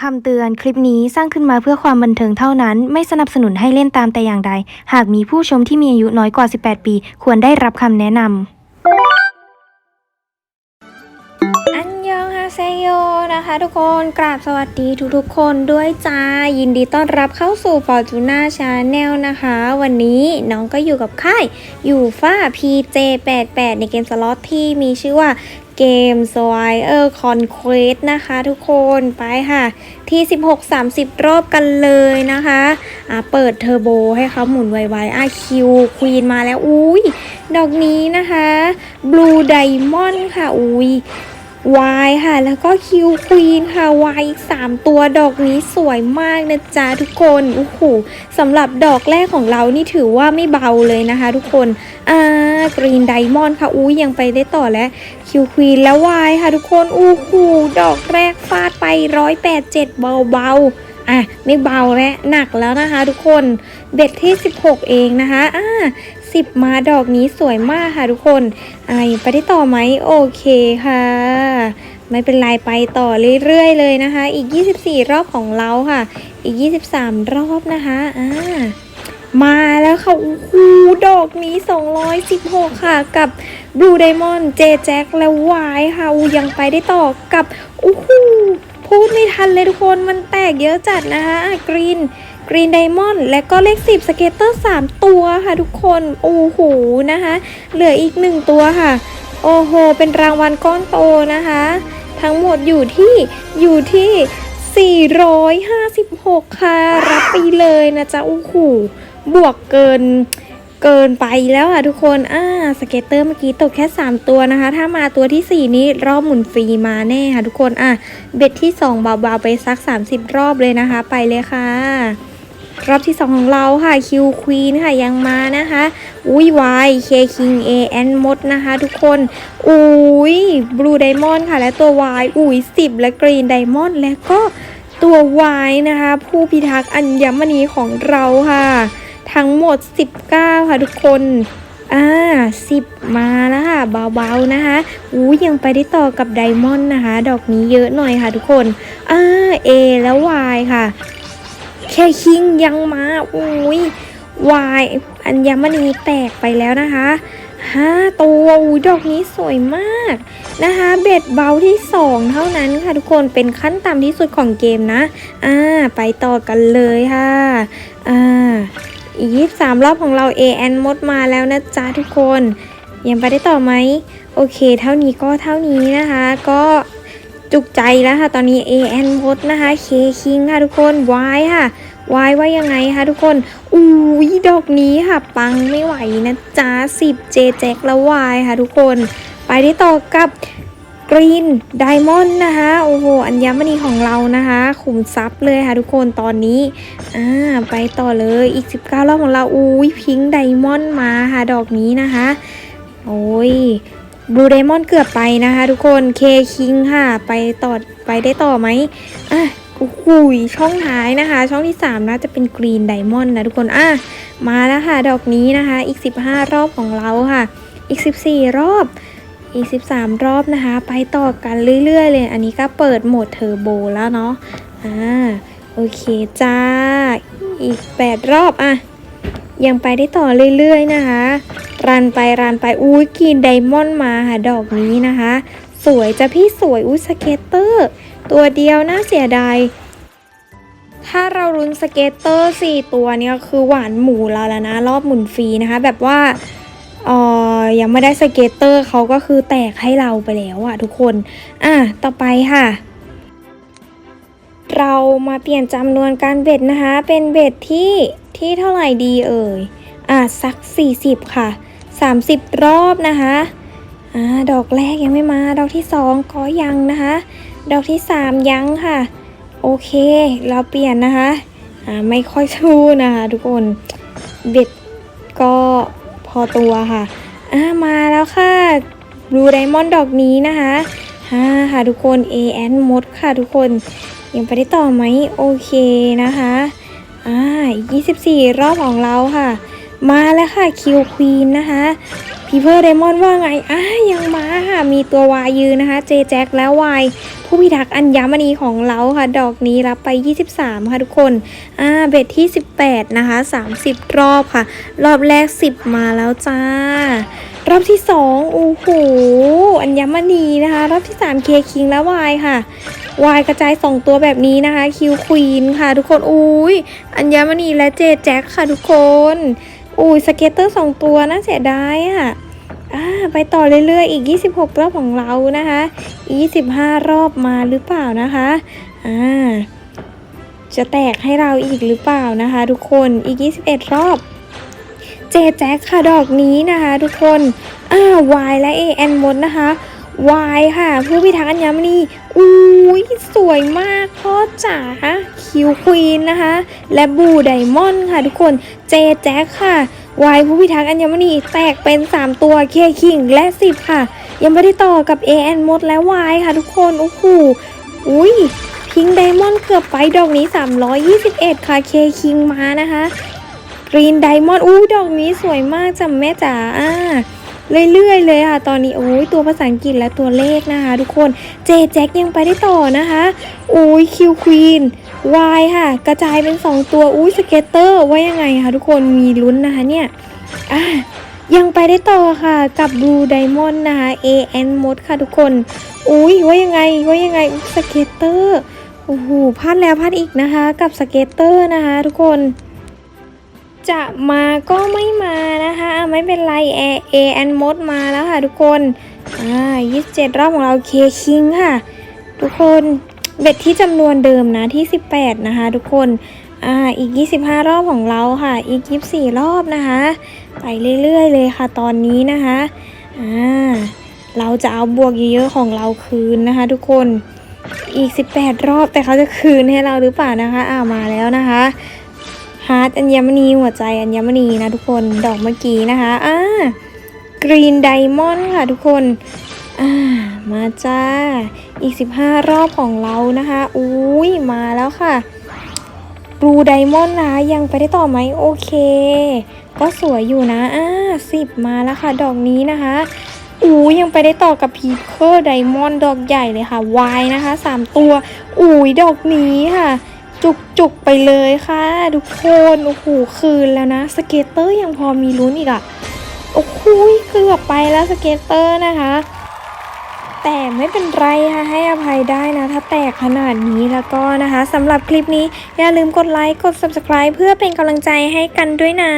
คำเตือนคลิปนี้สร้างขึ้นมาเพื่อความบันเทิงเท่านั้น ไม่สนับสนุนให้เล่นตามแต่อย่างใด หากมีผู้ชมที่มีอายุน้อยกว่า 18 ปี ควรได้รับคำแนะนำ โยนะคะทุกคนกราบสวัสดีทุกๆคนด้วยจ้า ยินดีต้อนรับเข้าสู่ Fortuna Channel นะคะ วันนี้น้องก็อยู่กับค่ายอยู่ฟ้า PJ88 ในเกมสล็อตที่มีชื่อว่าเกม s w i r Conquest นะคะทุกคนไปค่ะ ที่ 16-30 รอบกันเลยนะคะอะเปิดเทอร์โบให้เขาหมุนไวๆอะคิวควีนมาแล้ว อุ้ยดอกนี้นะคะ Blue Diamond ค่ะ อุ้ย วายค่ะ แล้วก็คิวควีนค่ะวายอีก 3 ตัวดอกนี้สวยมากนะจ๊ะทุกคนโอ้โหสำหรับดอกแรกของเรานี่ถือว่าไม่เบาเลยนะคะทุกคนอ่ากรีนไดมอนด์ค่ะอุ้ยยังไปได้ต่อแล้วคิวควีนแล้ววายค่ะทุกคนอู้หูดอกแรกฟาดไป187เบาๆอะไม่เบาและหนักแล้วนะคะทุกคนเบ็ดที่ 16 เองนะคะอ่า 10 มาดอกนี้สวยมากค่ะทุกคนไอไปได้ต่อไหมโอเคค่ะ ไม่เป็นไรไปต่อเรื่อยๆเลยนะคะ อีก 24 รอบของเราค่ะ อีก 23 รอบนะคะอ่ามาแล้วค่ะ โอ้โห ดอกนี้ 216 ค่ะ กับ Blue Diamond J Jack และ Y ค่ะอูยังไปได้ต่อกับ โอ้โห พูดไม่ทันเลยทุกคน มันแตกเยอะจัดนะคะกรีน กรีนไดมอนด์และก็เลข 10 สเกตเตอร์ 3 ตัวค่ะทุกคน โอ้โหนะคะ เหลืออีก 1 ตัวค่ะ โอ้โห เป็นรางวัลก้อนโตนะคะ ทั้งหมดอยู่ที่อยู่ที่ 456 ค่ะ รับไปเลยนะจ๊ะ โอ้โห บวกเกินเกินไปแล้วค่ะทุกคน อ่า สเก็ตเตอร์เมื่อกี้ตกแค่ 3 ตัวนะคะ ถ้ามาตัวทีสี่ 4 นี้รอบหมุนฟรีมาแน่ค่ะทุกคน อะ เบ็ดที่ 2 เบาๆไปสัก 30 รอบเลยนะคะ ไปเลยค่ะ รอบที่ 2 ของเราค่ะคิวควีนค่ะยังมานะคะอุ้ยวายเคคิงเอแอนมดนะคะ ทุกคนอุ้ยบลูไดมอนด์ค่ะ และตัววายอุ้ยสิบและกรีนไดมอนด์และก็ตัววายนะคะ ผู้พิทักษ์อัญมณีของเราค่ะ ทั้งหมด 19 ค่ะทุกคนอ่า10มาแล้วค่ะเบาๆนะคะอู้ยังไปได้ต่อกับไดมอนด์นะคะ ดอกนี้เยอะหน่อยค่ะทุกคนอ่า A แล้ว Y ค่ะ ค่คิงยังมาอุ้ยวายอัญมณีแตกไปแล้วนะคะห้าตัวอุ้ดอกนี้สวยมากนะคะ เบ็ดเบาที่ 2 เท่านั้นค่ะทุกคนเป็นขั้นต่ำที่สุดของเกมนะ อ่า ไปต่อกันเลยค่ะ อ่า อีก23รอบของเรา AN มดมาแล้วนะจ๊ะทุกคน ยังไปได้ต่อไหม โอเค เท่านี้ก็เท่านี้นะคะ ก็จุกใจแล้วค่ะ ตอนนี้ AN มดนะคะ K King ค่ะทุกคน Y ค่ะ Y ว่ายังไงคะทุกคนอุ้ยดอกนี้ค่ะ ปังไม่ไหวนะจ๊ะ10 J Jack แล้ว Y ค่ะทุกคน ไปได้ต่อกับกรีนไดมอนด์นะคะ โอ้โห อัญมณีของเรานะคะ ขุมทรัพย์เลยค่ะทุกคนตอนนี้ อ่า ไปต่อเลยอีก 19 รอบของเรา อุ้ยพิงไดมอนด์มาค่ะ ดอกนี้นะคะ โอ้ยบลูไดมอนด์เกือบไปนะคะ ทุกคนเคคิงค่ะ ไปต่อไปได้ต่อไหมอะ โอ้โหช่องท้ายนะคะ ช่องที่ 3 นะจะเป็นกรีนไดมอนด์นะทุกคนอะมาแล้วค่ะ ดอกนี้นะคะ อีก 15 รอบของเราค่ะ อีก 14 รอบ อีก 13 รอบนะคะ ไปต่อกันเรื่อย ๆ เลย อันนี้ก็เปิดโหมดเทอร์โบแล้วเนาะอ่าโอเคจ้า อีก 8 รอบอะยังไปได้ต่อเรื่อยๆนะคะ รันไปรันไปอุ้ยกินไดมอนด์มาค่ะ ดอกนี้นะคะ สวยจ้ะพี่สวยอุ้ยสเก็ตเตอร์ ตัวเดียวน่าเสียดาย ถ้าเรารุนสเกตเตอร์ 4 ตัวเนี่ยคือหวานหมูเราแล้วนะ รอบหมุนฟรีนะคะ แบบว่าออยังไม่ได้สเกตเตอร์เขาก็คือแตกให้เราไปแล้วอะทุกคน อะ ต่อไปค่ะ เรามาเปลี่ยนจำนวนการเบ็ดนะคะ เป็นเบ็ดที่ที่เท่าไหร่ดีเอ่ย อะ สัก 40 ค่ะ 30 รอบนะคะ อ่า ดอกแรกยังไม่มา ดอกที่ 2 ก็ยังนะคะ ดอกที่ 3 ยั้งค่ะ โอเค เราเปลี่ยนนะคะอ่าไม่ค่อยสู้นะคะ ทุกคนเบ็ดก็พอตัวค่ะอ่ามาแล้วค่ะ Blue Diamond ดอกนี้นะคะฮ่าค่ะทุกคน A n มดค่ะทุกคนยังไปได้ต่อไหมโอเคนะคะอ่า24 รอบของเราค่ะ มาแล้วค่ะคิวควีนนะคะพีเพอร์เดมอนว่าไงอะยังมา มีตัววายยืนนะคะ เจแจ็คแล้ววายผู้พิทักษ์อัญมณีของเราค่ะ ดอกนี้รับไป 23 ค่ะทุกคน อ่า เบ็ดที่ 18 นะคะ 30 รอบค่ะ รอบแรก 10 มาแล้วจ้า รอบที่ 2 โอ้โห อัญมณีนะคะ รอบที่ 3 เคคิงแล้ววายค่ะวายกระจาย 2 ตัวแบบนี้นะคะ คิวควีนค่ะ ทุกคน อุ้ยอัญมณีและเจแจ็คค่ะทุกคน อุ้ยสเก็ตเตอร์ 2 ตัวน่าเสียดายอะ อ่าไปต่อเรื่อยๆ อีก 26 รอบของเรานะคะอีก25 รอบมาหรือเปล่านะคะอ่าจะแตกให้เราอีกหรือเปล่านะคะ ทุกคนอีก 21 รอบ เจแจ็คค่ะดอกนี้นะคะ ทุกคนอ่าวายและเอแอนมดนะคะ วายค่ะ ผู้พิทักษ์อัญมณีอุ้ยสวยมากพ่อจ๋าคิวควีนนะคะ และบูไดมอนด์ค่ะทุกคนเจแจ็คค่ะวายผู้พิทักษ์อัญมณีแตกเป็น 3 ตัวเคคิงและ 10 ค่ะ ยังไม่ได้ต่อกับเอแอนมดและวายค่ะทุกคนโอ้โหอุ้ยพิงไดมอนด์เกือบไปดอกนี้ 321 ค่ะเคคิงมานะคะกรีนไดมอนด์อู้ดอกนี้สวยมากจ้ะแม่จ๋าอ่า เรื่อยๆเลยค่ะ ตอนนี้โอ้ยตัวภาษาอังกฤษและตัวเลขนะคะ ทุกคนเจแจ็คยังไปได้ต่อนะคะโอ้ยคิวควีนวายค่ะ กระจายเป็น 2 ตัวอุ้ยสเกตเตอร์ว่ายังไงคะทุกคนมีลุ้นนะคะเนี่ยอะยังไปได้ต่อค่ะกับบลูไดมอนด์นะคะ AN มดค่ะทุกคน อุ้ยว่ายังไงว่ายังไงสเกตเตอร์โอ้โหพลาดแล้วพลาดอีกนะคะ กับสเกตเตอร์นะคะ ทุกคน จะมาก็ไม่มานะคะไม่เป็นไรเอเอแอนมดมาแล้วค่ะทุกคนอ่า27รอบของเราเคคิงค่ะ ทุกคนเบ็ดที่จำนวนเดิมนะที่ 18 นะคะ ทุกคนอ่าอีก 25 รอบของเราค่ะ อีก 24 รอบนะคะ ไปเรื่อยๆเลยค่ะตอนนี้นะคะอ่าเราจะเอาบวกเยอะๆของเราคืนนะคะ ทุกคนอีก 18 รอบแต่เขาจะคืนให้เราหรือเปล่านะคะอ่ามาแล้วนะคะ ฮาร์ดอัญมณีหัวใจอัญมณีนะทุกคนดอกเมื่อกี้นะคะอ่ากรีนไดมอนด์ค่ะทุกคนอ่ามาจ้า อีก 15 รอบของเรานะคะอุ้ยมาแล้วค่ะบลูไดมอนด์นะยังไปได้ต่อไหมโอเค ก็สวยอยู่นะอ่าสิบมาแล้วค่ะ ดอกนี้นะคะอู้ยังไปได้ต่อกับพีเ e อร์ไดมอนด์ดอกใหญ่เลยค่ะวายนะคะสามตัวอุ้ยดอกนี้ค่ะ จุกๆไปเลยค่ะทุกคนโอ้โหคืนแล้วนะ สเก็ตเตอร์ยังพอมีลุ้นอีกอะโอ้โหเกือบไปแล้วสเก็ตเตอร์นะคะ แต่ไม่เป็นไรค่ะให้อภัยได้นะ ถ้าแตกขนาดนี้แล้วก็นะคะสำหรับคลิปนี้อย่าลืมกดไลค์กด subscribe เพื่อเป็นกำลังใจให้กันด้วยนะ